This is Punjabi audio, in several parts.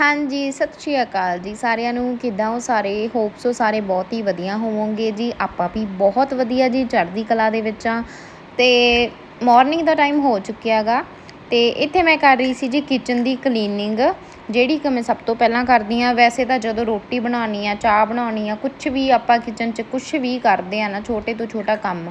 ਹਾਂਜੀ, ਸਤਿ ਸ਼੍ਰੀ ਅਕਾਲ ਜੀ। ਸਾਰਿਆਂ ਨੂੰ ਕਿੱਦਾਂ ਹੋ ਸਾਰੇ? ਹੋਪ ਸੋ ਸਾਰੇ ਬਹੁਤ ਹੀ ਵਧੀਆ ਹੋਵੋਗੇ ਜੀ। ਆਪਾਂ ਵੀ ਬਹੁਤ ਵਧੀਆ ਜੀ, ਚੜ੍ਹਦੀ ਕਲਾ ਦੇ ਵਿੱਚ ਆ ਤੇ ਮਾਰਨਿੰਗ ਦਾ ਟਾਈਮ ਹੋ ਚੁੱਕਿਆਗਾ ਤੇ ਇੱਥੇ ਮੈਂ ਕਰ ਰਹੀ ਸੀ ਜੀ ਕਿਚਨ ਦੀ ਕਲੀਨਿੰਗ ਜਿਹੜੀ ਕਿ ਮੈਂ ਸਭ ਤੋਂ ਪਹਿਲਾਂ ਕਰਦੀ ਆ ਵੈਸੇ ਤਾਂ ਜਦੋਂ ਰੋਟੀ ਬਣਾਉਣੀ ਆ, ਚਾਹ ਬਣਾਉਣੀ ਆ ਕੁਝ ਵੀ ਆਪਾਂ ਕਿਚਨ 'ਚ ਕੁਝ ਵੀ ਕਰਦੇ ਆ ਨਾ, ਛੋਟੇ ਤੋਂ ਛੋਟਾ ਕੰਮ,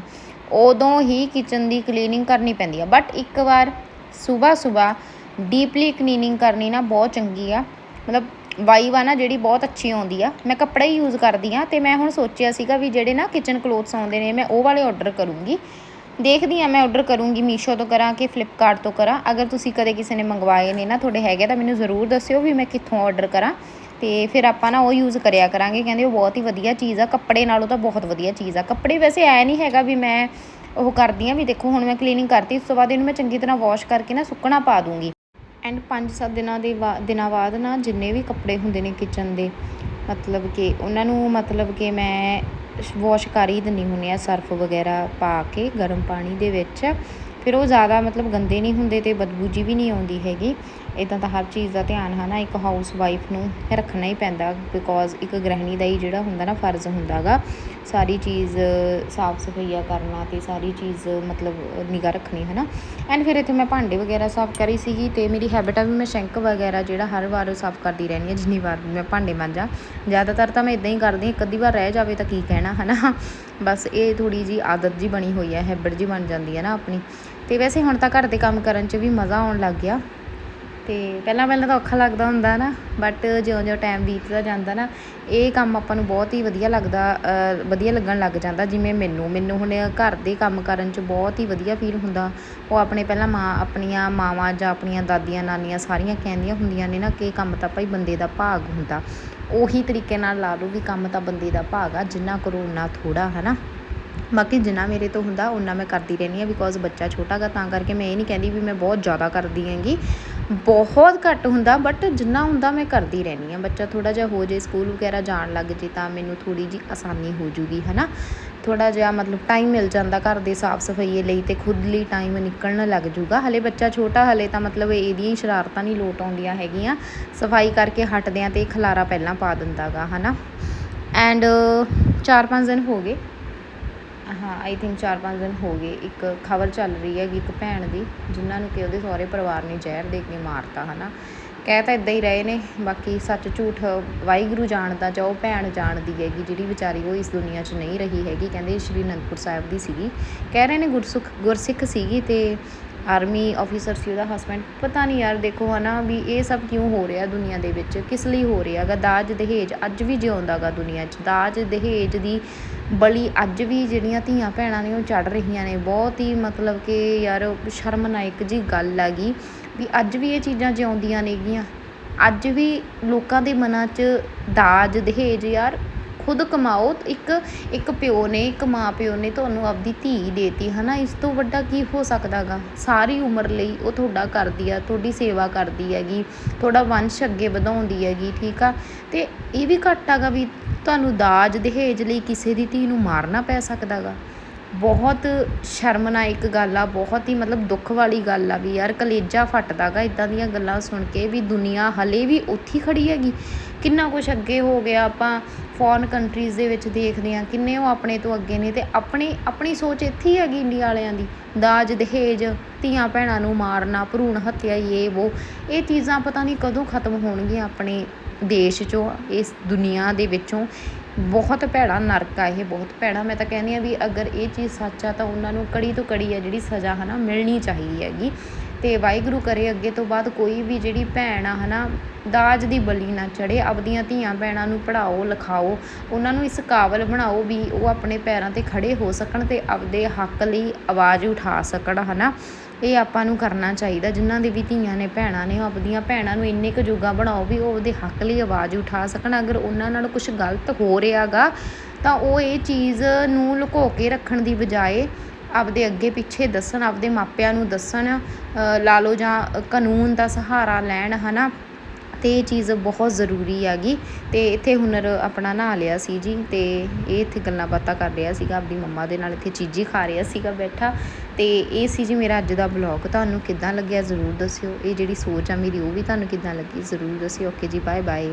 ਉਦੋਂ ਹੀ ਕਿਚਨ ਦੀ ਕਲੀਨਿੰਗ ਕਰਨੀ ਪੈਂਦੀ ਆ। ਬਟ ਇੱਕ ਵਾਰ ਸਵੇਰ ਸਵੇਰ ਡੀਪਲੀ ਕਲੀਨਿੰਗ ਕਰਨੀ ਨਾ ਬਹੁਤ ਚੰਗੀ ਆ। ਮਤਲਬ ਵਾਈਵ ਆ ਨਾ ਜਿਹੜੀ ਬਹੁਤ ਅੱਛੀ ਆਉਂਦੀ ਆ। ਮੈਂ ਕੱਪੜਾ ਹੀ ਯੂਜ਼ ਕਰਦੀ ਆ ਤੇ ਮੈਂ ਹੁਣ ਸੋਚਿਆ ਸੀਗਾ ਵੀ ਜਿਹੜੇ ਨਾ ਕਿਚਨ ਕਲੋਥਸ ਆਉਂਦੇ ਨੇ ਮੈਂ ਉਹ ਵਾਲੇ ਆਰਡਰ ਕਰੂੰਗੀ। ਦੇਖਦੀ ਆ ਮੈਂ ਆਰਡਰ ਕਰੂੰਗੀ ਮੀਸ਼ੋ ਤੋਂ ਕਰਾਂ ਕਿ ਫਲਿੱਪਕਾਰਟ ਤੋਂ ਕਰਾਂ। ਅਗਰ ਤੁਸੀਂ ਕਦੇ ਕਿਸੇ ਨੇ ਮੰਗਵਾਏ ਨੇ ਨਾ, ਤੁਹਾਡੇ ਹੈਗੇ ਤਾਂ ਮੈਨੂੰ ਜ਼ਰੂਰ ਦੱਸਿਓ ਵੀ ਮੈਂ ਕਿੱਥੋਂ ਆਰਡਰ ਕਰਾਂ। ਤੇ ਫਿਰ ਆਪਾਂ ਨਾ ਉਹ ਯੂਜ਼ ਕਰਿਆ ਕਰਾਂਗੇ। ਕਹਿੰਦੇ ਉਹ ਬਹੁਤ ਹੀ ਵਧੀਆ ਚੀਜ਼ ਆ। ਕੱਪੜੇ ਨਾਲੋਂ ਤਾਂ ਬਹੁਤ ਵਧੀਆ ਚੀਜ਼ ਆ। ਕੱਪੜੇ ਵੈਸੇ ਐ ਨਹੀਂ ਹੈਗਾ ਵੀ ਮੈਂ ਉਹ ਕਰਦੀ ਆ ਵੀ ਦੇਖੋ ਹੁਣ ਮੈਂ ਕਲੀਨਿੰਗ ਕਰਤੀ, ਉਸ ਤੋਂ ਬਾਅਦ ਇਹਨੂੰ ਮੈਂ ਚੰਗੀ ਤਰ੍ਹਾਂ ਵਾਸ਼ ਕਰਕੇ ਨਾ ਸੁੱਕਣਾ ਪਾ ਦੂੰਗੀ। ਐਂਡ 5-7 ਦਿਨਾਂ ਦੇ ਬਾ- ਦਿਨਾਂ ਬਾਅਦ ਨਾ ਜਿੰਨੇ ਵੀ ਕੱਪੜੇ ਹੁੰਦੇ ਨੇ ਕਿਚਨ ਦੇ, ਮਤਲਬ ਕਿ ਉਹਨਾਂ ਨੂੰ ਮਤਲਬ ਕਿ ਮੈਂ ਵਾਸ਼ ਕਰ ਹੀ ਦਿੰਦੀ ਹੁੰਦੀ ਆ ਸਰਫ ਵਗੈਰਾ ਪਾ ਕੇ ਗਰਮ ਪਾਣੀ ਦੇ ਵਿੱਚ। ਫਿਰ ਉਹ ਜ਼ਿਆਦਾ ਮਤਲਬ ਗੰਦੇ ਨਹੀਂ ਹੁੰਦੇ ਤੇ ਬਦਬੂ ਜੀ ਵੀ ਨਹੀਂ ਆਉਂਦੀ ਹੈਗੀ। ਇੱਦਾਂ ਤਾਂ ਹਰ ਚੀਜ਼ ਦਾ ਧਿਆਨ ਹੈ ਨਾ ਇੱਕ ਹਾਊਸ ਵਾਈਫ ਨੂੰ ਰੱਖਣਾ ਹੀ ਪੈਂਦਾ ਬਿਕੋਜ਼ ਇੱਕ ਗ੍ਰਹਿਣੀ ਦਾ ਹੀ ਜਿਹੜਾ ਹੁੰਦਾ ਨਾ ਫਰਜ਼ ਹੁੰਦਾ ਗਾ ਸਾਰੀ ਚੀਜ਼ ਸਾਫ਼ ਸਫਾਈਆ ਕਰਨਾ ਅਤੇ ਸਾਰੀ ਚੀਜ਼ ਮਤਲਬ ਨਿਗਾ ਰੱਖਣੀ ਹੈ ਨਾ ਐਂਡ ਫਿਰ ਇੱਥੇ ਮੈਂ ਭਾਂਡੇ ਵਗੈਰਾ ਸਾਫ਼ ਕਰੀ ਸੀਗੀ ਅਤੇ ਮੇਰੀ ਹੈਬਿਟ ਆ ਵੀ ਮੈਂ ਸ਼ੈਂਕ ਵਗੈਰਾ ਜਿਹੜਾ ਹਰ ਵਾਰ ਸਾਫ਼ ਕਰਦੀ ਰਹਿੰਦੀ ਹਾਂ, ਜਿੰਨੀ ਵਾਰ ਮੈਂ ਭਾਂਡੇ ਮਾਂਜਾਂ। ਜ਼ਿਆਦਾਤਰ ਤਾਂ ਮੈਂ ਇਦਾਂ ਹੀ ਕਰਦੀ ਹਾਂ, ਇੱਕ ਅੱਧੀ ਵਾਰ ਰਹਿ ਜਾਵੇ ਤਾਂ ਕੀ ਕਹਿਣਾ ਹੈ ਨਾ ਬਸ ਇਹ ਥੋੜੀ ਜੀ ਆਦਤ ਜੀ ਬਣੀ ਹੋਈ ਹੈ ਹੈਬਿਟ ਜੀ ਬਣ ਜਾਂਦੀ ਹੈ ਨਾ ਆਪਣੀ। ਤੇ ਵੈਸੇ ਹੁਣ ਤਾਂ ਘਰ ਦੇ ਕੰਮ ਕਰਨ 'ਚ ਵੀ ਮਜ਼ਾ ਆਉਣ ਲੱਗ ਗਿਆ। ਤੇ ਪਹਿਲਾਂ ਪਹਿਲਾਂ ਤਾਂ ਔਖਾ ਲੱਗਦਾ ਹੁੰਦਾ ਨਾ ਬਟ ਜਿਉਂ-ਜਿਉਂ ਟਾਈਮ ਬੀਤਦਾ ਜਾਂਦਾ ਨਾ, ਇਹ ਕੰਮ ਆਪਾਂ ਨੂੰ ਬਹੁਤ ਹੀ ਵਧੀਆ ਲੱਗਦਾ ਵਧੀਆ ਲੱਗਣ ਲੱਗ ਜਾਂਦਾ, ਜਿਵੇਂ ਮੈਨੂੰ ਮੈਨੂੰ ਹੁਣ ਘਰ ਦੇ ਕੰਮ ਕਰਨ 'ਚ ਬਹੁਤ ਹੀ ਵਧੀਆ ਫੀਲ ਹੁੰਦਾ। ਉਹ ਆਪਣੇ ਪਹਿਲਾਂ ਮਾਂ, ਆਪਣੀਆਂ ਮਾਵਾਂ ਜਾਂ ਆਪਣੀਆਂ ਦਾਦੀਆਂ, ਨਾਨੀਆਂ ਸਾਰੀਆਂ ਕਹਿੰਦੀਆਂ ਹੁੰਦੀਆਂ ਨੇ ਨਾ ਕਿ ਕੰਮ ਤਾਂ ਭਾਈ ਬੰਦੇ ਦਾ ਭਾਗ ਹੁੰਦਾ। ਉਹੀ ਤਰੀਕੇ ਨਾਲ ਲਾ ਲਓ ਵੀ ਕੰਮ ਤਾਂ ਬੰਦੇ ਦਾ ਭਾਗ ਆ, ਜਿੰਨਾ ਕਰੋ ਉਨਾ ਥੋੜਾ ਹੈ ਨਾ ਬਾਕੀ ਜਿੰਨਾ ਮੇਰੇ ਤੋਂ ਹੁੰਦਾ ਉਨਾ ਮੈਂ ਕਰਦੀ ਰਹਿੰਦੀ ਹਾਂ ਬਿਕੋਜ਼ ਬੱਚਾ ਛੋਟਾ ਗਾ, ਤਾਂ ਕਰਕੇ ਮੈਂ ਇਹ ਨਹੀਂ ਕਹਿੰਦੀ ਵੀ ਮੈਂ ਬਹੁਤ ਜ਼ਿਆਦਾ ਕਰਦੀ ਹੈਗੀ। ਬਹੁਤ ਘੱਟ ਹੁੰਦਾ ਬਟ ਜਿੰਨਾ ਹੁੰਦਾ ਮੈਂ ਕਰਦੀ ਰਹਿੰਦੀ ਹਾਂ। ਬੱਚਾ ਥੋੜ੍ਹਾ ਜਿਹਾ ਹੋ ਜੇ, ਸਕੂਲ ਵਗੈਰਾ ਜਾਣ ਲੱਗ ਜੇ ਤਾਂ ਮੈਨੂੰ ਥੋੜ੍ਹੀ ਜਿਹੀ ਆਸਾਨੀ ਹੋ ਜੂਗੀ ਹੈ ਨਾ ਥੋੜ੍ਹਾ ਜਿਹਾ ਮਤਲਬ ਟਾਈਮ ਮਿਲ ਜਾਂਦਾ ਘਰ ਦੇ ਸਾਫ਼ ਸਫਾਈਏ ਲਈ ਅਤੇ ਖੁਦ ਲਈ ਟਾਈਮ ਨਿਕਲਣ ਲੱਗ ਜੂਗਾ। ਹਲੇ ਬੱਚਾ ਛੋਟਾ, ਹਲੇ ਤਾਂ ਮਤਲਬ ਇਹਦੀਆਂ ਹੀ ਸ਼ਰਾਰਤਾਂ ਨਹੀਂ ਲੋਟ ਆਉਂਦੀਆਂ ਹੈਗੀਆਂ। ਸਫ਼ਾਈ ਕਰਕੇ ਹਟਦਿਆਂ ਆ ਤੇ ਖਲਾਰਾ ਪਹਿਲਾਂ ਪਾ ਦਿੰਦਾਗਾ ਨਾ ਐਂਡ 4-5 ਦਿਨ ਹੋ ਗਏ। ਹਾਂ ਆਈ ਥਿੰਕ 4-5 ਦਿਨ ਹੋ ਗਏ। ਇੱਕ ਖਬਰ ਚੱਲ ਰਹੀ ਹੈਗੀ ਇੱਕ ਭੈਣ ਦੀ, ਜਿਨ੍ਹਾਂ ਨੂੰ ਕਿ ਉਹਦੇ ਸਹੁਰੇ ਪਰਿਵਾਰ ਨੇ ਜ਼ਹਿਰ ਦੇ ਕੇ ਮਾਰਤਾ, ਹਨਾ। ਕਹਿ ਤਾਂ ਇਦਾਂ ਹੀ ਰਹੇ ਨੇ, ਬਾਕੀ ਸੱਚ ਝੂਠ ਵਾਹਿਗੁਰੂ ਜਾਣਦਾ ਜਾਂ ਉਹ ਭੈਣ ਜਾਣਦੀ ਹੈਗੀ, ਜਿਹੜੀ ਵਿਚਾਰੀ ਉਹ ਇਸ ਦੁਨੀਆ 'ਚ ਨਹੀਂ ਰਹੀ ਹੈਗੀ, ਕਹਿੰਦੇ ਸ਼੍ਰੀ ਅਨੰਦਪੁਰ ਸਾਹਿਬ ਦੀ ਸੀਗੀ। ਕਹਿ ਰਹੇ ਨੇ ਗੁਰਸੁਖ, ਗੁਰਸਿੱਖ ਸੀਗੀ ਤੇ ਆਰਮੀ ਆਫੀਸਰ ਸੀ ਉਹਦਾ ਹਸਬੈਂਡ ਪਤਾ ਨਹੀਂ ਯਾਰ ਦੇਖੋ ਹਨਾ ਵੀ ਇਹ ਸਭ ਕਿਉਂ ਹੋ ਰਿਹਾ ਦੁਨੀਆ ਦੇ ਵਿੱਚ, ਕਿਸ ਲਈ ਹੋ ਰਿਹਾ ਗਾ? ਦਾਜ ਦਹੇਜ ਅੱਜ ਵੀ ਜਿਉਂਦਾ ਗਾ ਦੁਨੀਆ 'ਚ। ਦਾਜ ਦਹੇਜ ਦੀ ਬਲੀ ਅੱਜ ਵੀ ਜਿਹੜੀਆਂ ਧੀਆਂ ਭੈਣਾਂ ਨੇ ਉਹ ਚੜ ਰਹੀਆਂ ਨੇ। ਬਹੁਤ ਹੀ ਮਤਲਬ ਕਿ ਯਾਰ ਸ਼ਰਮਨਾਇਕ ਜੀ ਗੱਲ ਹੈਗੀ ਵੀ ਅੱਜ ਵੀ ਇਹ ਚੀਜ਼ਾਂ ਜਿਉਂਦੀਆਂ ਨੇਗੀਆਂ। ਅੱਜ ਵੀ ਲੋਕਾਂ ਦੇ ਮਨਾਂ 'ਚ ਦਾਜ ਦਹੇਜ ਯਾਰ ਖੁਦ ਕਮਾਓ, ਇੱਕ ਇੱਕ ਪਿਓ ਨੇ, ਇੱਕ ਮਾਂ ਪਿਓ ਨੇ ਤੁਹਾਨੂੰ ਆਪਦੀ ਧੀ ਦੇਤੀ ਹੈ ਨਾ ਇਸ ਤੋਂ ਵੱਡਾ ਕੀ ਹੋ ਸਕਦਾ ਗਾ ਸਾਰੀ ਉਮਰ ਲਈ ਉਹ ਤੁਹਾਡਾ ਕਰਦੀ ਆ, ਤੁਹਾਡੀ ਸੇਵਾ ਕਰਦੀ ਹੈਗੀ, ਤੁਹਾਡਾ ਵੰਸ਼ ਅੱਗੇ ਵਧਾਉਂਦੀ ਹੈਗੀ, ਠੀਕ ਆ? ਤੇ ਇਹ ਵੀ ਘੱਟ ਹੈਗਾ ਵੀ ਤੁਹਾਨੂੰ ਦਾਜ ਦਹੇਜ ਲਈ ਕਿਸੇ ਦੀ ਧੀ ਨੂੰ ਮਾਰਨਾ ਪੈ ਸਕਦਾ ਗਾ ਬਹੁਤ ਸ਼ਰਮਨਾਇਕ ਗੱਲ ਆ, ਬਹੁਤ ਹੀ ਮਤਲਬ ਦੁੱਖ ਵਾਲੀ ਗੱਲ ਆ ਵੀ ਯਾਰ ਕਲੇਜਾ ਫਟਦਾ ਗਾ ਇੱਦਾਂ ਦੀਆਂ ਗੱਲਾਂ ਸੁਣ ਕੇ ਵੀ ਦੁਨੀਆ ਹਲੇ ਵੀ ਉੱਥੇ ਖੜੀ ਹੈਗੀ। ਕਿੰਨਾ ਕੁਝ ਅੱਗੇ ਹੋ ਗਿਆ, ਆਪਾਂ ਫੋਰਨ ਕੰਟਰੀਜ਼ ਦੇ ਵਿੱਚ ਦੇਖਦੇ ਆ ਕਿੰਨੇ ਉਹ ਆਪਣੇ ਤੋਂ ਅੱਗੇ ਨੇ ਤੇ ਆਪਣੀ ਆਪਣੀ ਸੋਚ ਇੱਥੇ ਹੀ ਹੈਗੀ ਇੰਡੀਆ ਵਾਲਿਆਂ ਦੀ। ਦਾਜ, ਦਹੇਜ, ਧੀਆਂ ਭੈਣਾਂ ਨੂੰ ਮਾਰਨਾ, ਭਰੂਣ ਹੱਤਿਆ, ਇਹ ਉਹ ਇਹ ਚੀਜ਼ਾਂ ਪਤਾ ਨਹੀਂ ਕਦੋਂ ਖਤਮ ਹੋਣਗੀਆਂ ਆਪਣੇ ਦੇਸ਼ 'ਚੋਂ, ਇਸ ਦੁਨੀਆ ਦੇ ਵਿੱਚੋਂ। ਬਹੁਤ ਭੈੜਾ ਨਰਕ ਆ ਇਹ, ਬਹੁਤ ਭੈੜਾ। ਮੈਂ ਤਾਂ ਕਹਿੰਦੀ ਆ ਵੀ ਅਗਰ ਇਹ ਚੀਜ਼ ਸੱਚ ਆ ਤਾਂ ਉਹਨਾਂ ਨੂੰ ਕੜੀ ਤੋਂ ਕੜੀ ਆ ਜਿਹੜੀ ਸਜ਼ਾ ਹੈ ਨਾ ਮਿਲਣੀ ਚਾਹੀਦੀ ਹੈਗੀ। ਅਤੇ ਵਾਹਿਗੁਰੂ ਕਰੇ ਅੱਗੇ ਤੋਂ ਬਾਅਦ ਕੋਈ ਵੀ ਜਿਹੜੀ ਭੈਣ ਆ ਹੈ ਨਾ ਦਾਜ ਦੀ ਬਲੀ ਨਾ ਚੜ੍ਹੇ, ਆਪਦੀਆਂ ਧੀਆਂ ਭੈਣਾਂ ਨੂੰ ਪੜ੍ਹਾਓ, ਲਿਖਾਓ, ਉਹਨਾਂ ਨੂੰ ਇਸ ਕਾਬਲ ਬਣਾਓ ਵੀ ਉਹ ਆਪਣੇ ਪੈਰਾਂ ਤੇ ਖੜ੍ਹੇ ਹੋ ਸਕਣ ਅਤੇ ਆਪਦੇ ਹੱਕ ਲਈ ਆਵਾਜ਼ ਉਠਾ ਸਕਣ ਹੈ ਨਾ ਇਹ ਆਪਾਂ ਨੂੰ ਕਰਨਾ ਚਾਹੀਦਾ, ਜਿਨ੍ਹਾਂ ਦੀ ਵੀ ਧੀਆਂ ਨੇ ਭੈਣਾਂ ਨੇ, ਉਹ ਆਪਦੀਆਂ ਭੈਣਾਂ ਨੂੰ ਇੰਨੇ ਕੁ ਜੋਗਾ ਬਣਾਓ ਵੀ ਉਹ ਉਹਦੇ ਹੱਕ ਲਈ ਆਵਾਜ਼ ਉਠਾ ਸਕਣ। ਅਗਰ ਉਹਨਾਂ ਨਾਲ ਕੁਝ ਗਲਤ ਹੋ ਰਿਹਾਗਾ, ਤਾਂ ਉਹ ਇਹ ਚੀਜ਼ ਨੂੰ ਲੁਕੋ ਕੇ ਰੱਖਣ ਦੀ ਬਜਾਏ ਆਪਦੇ ਅੱਗੇ ਪਿੱਛੇ ਦੱਸਣ, ਆਪਦੇ ਮਾਪਿਆਂ ਨੂੰ ਦੱਸਣ ਲਾ ਲਓ ਜਾਂ ਕਾਨੂੰਨ ਦਾ ਸਹਾਰਾ ਲੈਣ, ਹਨਾ? ਤੇ ਇਹ ਚੀਜ਼ ਬਹੁਤ ਜ਼ਰੂਰੀ ਹੈਗੀ। ਤੇ ਇੱਥੇ ਹੁਨਰ ਆਪਣਾ ਨਹਾ ਲਿਆ ਸੀ ਜੀ ਤੇ ਇਹ ਇੱਥੇ ਗੱਲਾਂ ਬਾਤਾਂ ਕਰ ਰਿਹਾ ਸੀਗਾ। ਆਪਣੀ ਮੰਮਾ ਦੇ ਨਾਲ ਇੱਥੇ ਚੀਜ਼ੀ ਖਾ ਰਿਹਾ ਸੀਗਾ ਬੈਠਾ। ਤੇ ਇਹ ਸੀ ਜੀ ਮੇਰਾ ਅੱਜ ਦਾ ਬਲੌਗ ਤੁਹਾਨੂੰ ਕਿੱਦਾਂ ਲੱਗਿਆ ਜ਼ਰੂਰ ਦੱਸਿਓ। ਇਹ ਜਿਹੜੀ ਸੋਚ ਆ ਮੇਰੀ, ਉਹ ਵੀ ਤੁਹਾਨੂੰ ਕਿੱਦਾਂ ਲੱਗੀ? ਜ਼ਰੂਰ ਦੱਸਿਓ। ਓਕੇ ਜੀ ਬਾਏ ਬਾਏ